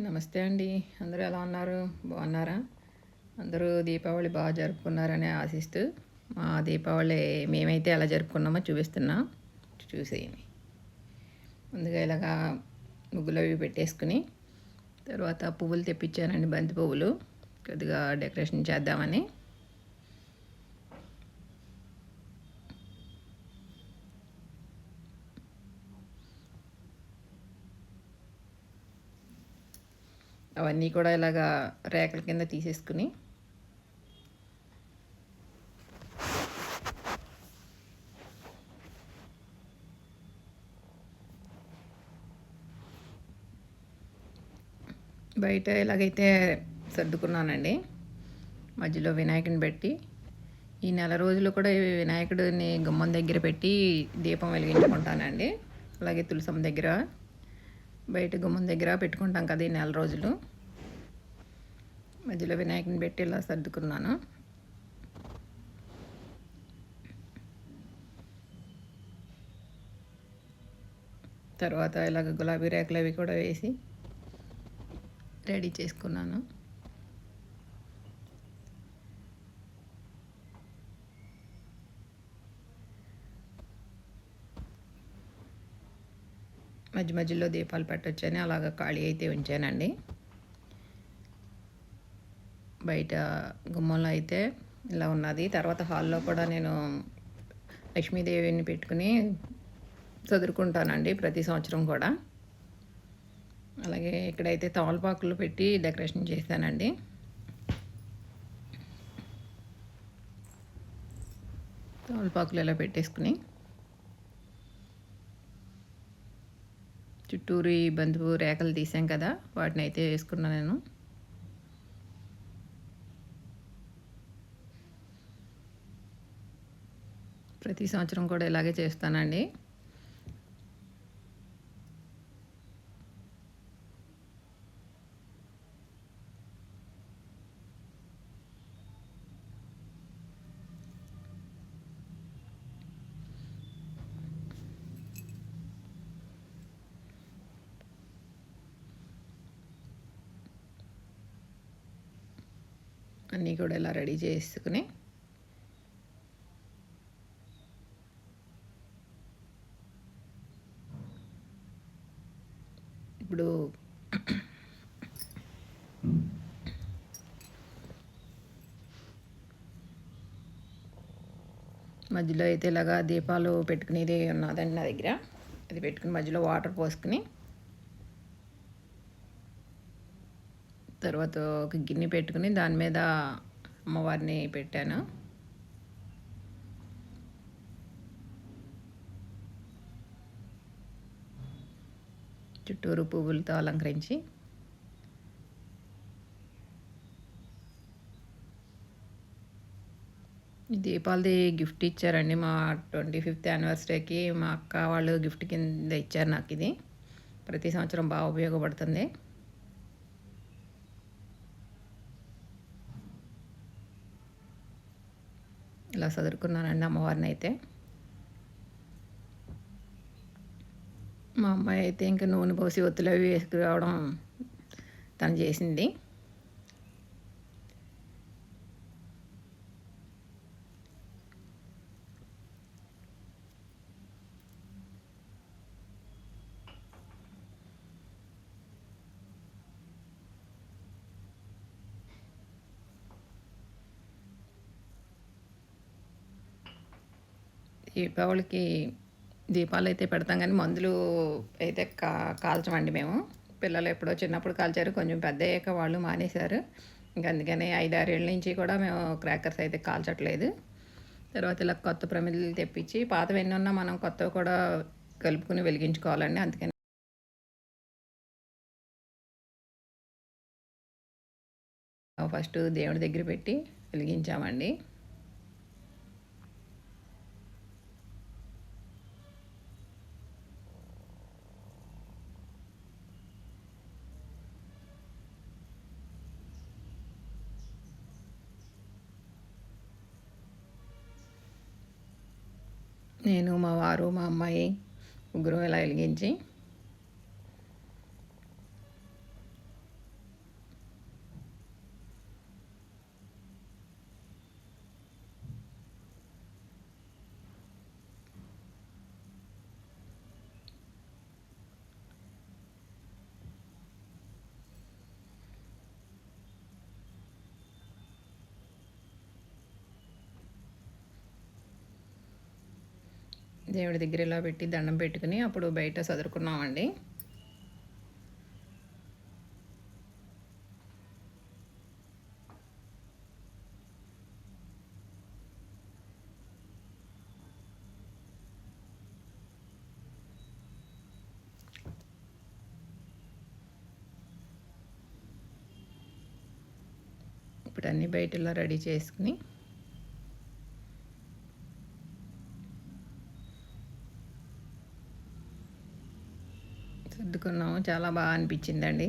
నమస్తే అండి. అందరూ ఎలా ఉన్నారు? బాగున్నారా? అందరూ దీపావళి బాగా జరుపుకున్నారని ఆశిస్తూ మా దీపావళి మేమైతే ఎలా జరుపుకున్నామో చూపిస్తున్నా. చూసేయండి. ముందుగా ఇలాగా ముగ్గులు అవి పెట్టేసుకుని తర్వాత పువ్వులు తెప్పించానండి బంతి పువ్వులు. కొద్దిగా డెకరేషన్ చేద్దామని. అవన్నీ కూడా ఇలాగా రేకల కింద తీసేసుకుని బయట ఎలాగైతే సర్దుకున్నానండి మధ్యలో వినాయకుని పెట్టి ఈ నెల రోజులు కూడా వినాయకుడిని గుమ్మం దగ్గర పెట్టి దీపం వెలిగించుకుంటానండి. అలాగే తులసం దగ్గర బయట గుమ్మం దగ్గర పెట్టుకుంటాం కదా ఈ నెల రోజులు. మధ్యలో వినాయకుని పెట్టి ఇలా సర్దుకున్నాను. తర్వాత ఇలాగ గులాబీ రేకులు అవి కూడా వేసి రెడీ చేసుకున్నాను. మధ్య మధ్యలో దీపాలు పెట్టొచ్చని అలాగ ఖాళీ అయితే ఉంచానండి. బయట గుమ్మంలో అయితే ఇలా ఉన్నది. తర్వాత హాల్లో కూడా నేను లక్ష్మీదేవిని పెట్టుకుని చదువుకుంటానండి ప్రతి సంవత్సరం కూడా. అలాగే ఇక్కడైతే తమలపాకులు పెట్టి డెకరేషన్ చేశానండి. తమలపాకులు ఇలా పెట్టేసుకుని చుట్టూరు ఈ బంధువు రేఖలు తీసాం కదా వాటిని అయితే వేసుకున్నాను నేను. ప్రతి సంవత్సరం కూడా ఇలాగే చేస్తానండి. అన్నీ కూడా ఇలా రెడీ చేసుకుని ఇప్పుడు మధ్యలో అయితే ఇలాగా దీపాలు పెట్టుకునేది ఉన్నదండి నా దగ్గర. అది పెట్టుకుని మధ్యలో వాటర్ పోసుకుని తర్వాత ఒక గిన్నె పెట్టుకుని దాని మీద అమ్మవారిని పెట్టాను. చుట్టూరు పువ్వులతో అలంకరించి. దీపాలది గిఫ్ట్ ఇచ్చారండి మా ట్వంటీ ఫిఫ్త్ యానివర్సరీకి. మా అక్క వాళ్ళు గిఫ్ట్ కింద ఇచ్చారు నాకు ఇది. ప్రతి సంవత్సరం బాగా ఉపయోగపడుతుంది. ఇలా చదువుకున్నానండి అమ్మవారిని అయితే మా అమ్మాయి అయితే ఇంకా నూనె పోసి ఒత్తులు అవి వేసుకురావడం తను చేసింది. దీపావళికి దీపాలు అయితే పెడతాం కానీ మందులు అయితే కా కాల్చమండి మేము. పిల్లలు ఎప్పుడో చిన్నప్పుడు కాల్చారు కొంచెం పెద్ద అయ్యాక వాళ్ళు మానేశారు. ఇంకా అందుకని ఐదారేళ్ళ నుంచి కూడా మేము క్రాకర్స్ అయితే కాల్చట్లేదు. తర్వాత ఇలా కొత్త ప్రమిదలు తెప్పించి పాతవి ఎన్నున్నా మనం కొత్తవి కూడా కలుపుకుని వెలిగించుకోవాలండి అందుకని. ఫస్ట్ దేవుడి దగ్గర పెట్టి వెలిగించామండి. నేను మా వారు మా అమ్మాయి ముగ్గురు ఇలా వెలిగించి దేవుడి దగ్గర ఇలా పెట్టి దండం పెట్టుకుని అప్పుడు బయట చదువుకున్నామండి ఇప్పుడు అన్నీ బయట ఇలా రెడీ చేసుకుని చాలా బాగా అనిపించిందండి.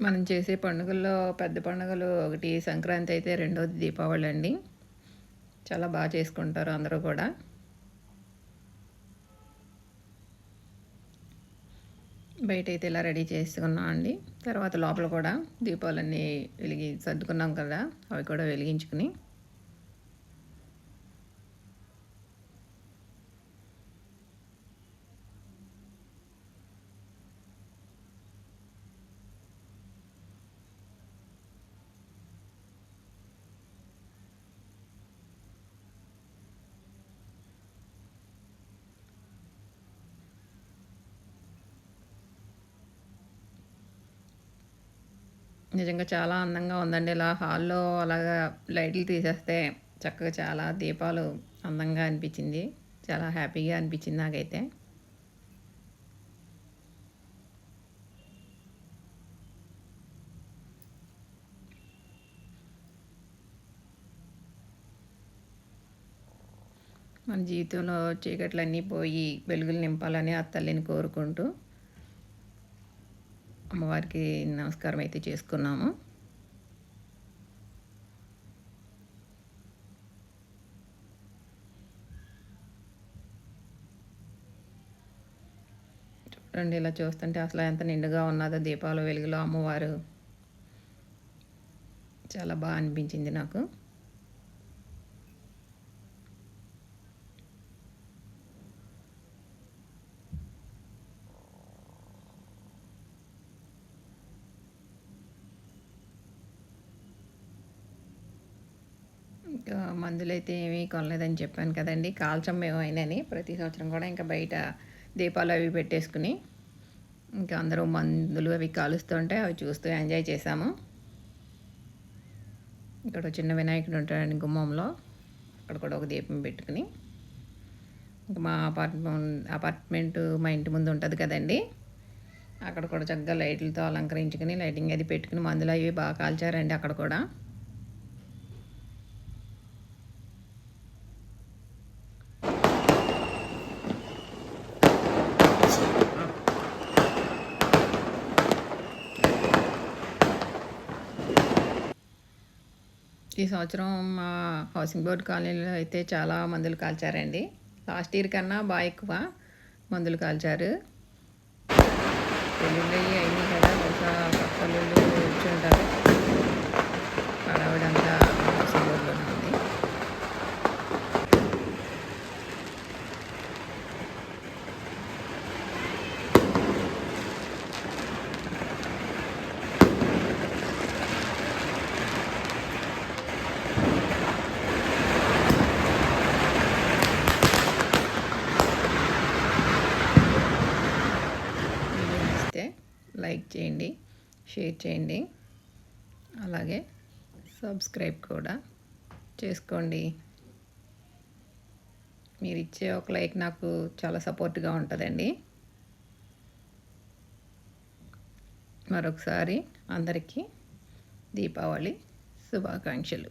మనం చేసే పండుగల్లో పెద్ద పండుగలు ఒకటి సంక్రాంతి అయితే రెండోది దీపావళి అండి. చాలా బాగా చేసుకుంటారు అందరూ కూడా. బయట అయితే ఇలా రెడీ చేసుకున్నాం అండి. తర్వాత లోపల కూడా దీపాలన్నీ వెలిగి సర్దుకున్నాం కదా అవి కూడా వెలిగించుకుని. నిజంగా చాలా అందంగా ఉందండి. ఇలా హాల్లో అలాగా లైట్లు తీసేస్తే చక్కగా చాలా దీపాలు అందంగా అనిపించింది. చాలా హ్యాపీగా అనిపించింది నాకైతే. మన జీవితంలో చీకట్లన్నీ పోయి వెలుగులు నింపాలని ఆ తల్లిని కోరుకుంటూ అమ్మవారికి నమస్కారం అయితే చేసుకున్నాము. చూడండి ఇలా చూస్తుంటే అసలు ఎంత నిండుగా ఉన్నదో దీపావళి వెలుగులో అమ్మవారు. చాలా బాగా అనిపించింది నాకు. మందులైతే మందులు అయితే ఏమీ కొనలేదని చెప్పాను కదండి. కాల్చం మేము అయినని ప్రతి సంవత్సరం కూడా ఇంకా బయట దీపాలు అవి పెట్టేసుకుని ఇంకా అందరూ మందులు అవి కాలుస్తుంటే అవి చూస్తూ ఎంజాయ్ చేసాము ఇక్కడ చిన్న వినాయకుడు ఉంటాడండి గుమ్మంలో. అక్కడ కూడా ఒక దీపం పెట్టుకుని ఇంకా మా అపార్ట్మెంట్ అపార్ట్మెంట్ మా ఇంటి ముందు ఉంటుంది కదండి. అక్కడ కూడా చక్కగా లైట్లతో అలంకరించుకుని లైటింగ్ అది పెట్టుకుని మందులు అవి బాగా కాల్చారండి అక్కడ కూడా. సంవత్సరం మా హౌసింగ్ బోర్డ్ కాలనీలో అయితే చాలా మందులు కాల్చారండి. లాస్ట్ ఇయర్ కన్నా బాగా ఎక్కువ మందులు కాల్చారు. పెళ్ళిళ్ళు అయినాయి లైక్ చేయండి షేర్ చేయండి. అలాగే సబ్స్క్రైబ్ కూడా చేసుకోండి. మీరు ఇచ్చే ఒక లైక్ నాకు చాలా సపోర్ట్గా ఉంటుందండి. మరొకసారి అందరికీ దీపావళి శుభాకాంక్షలు.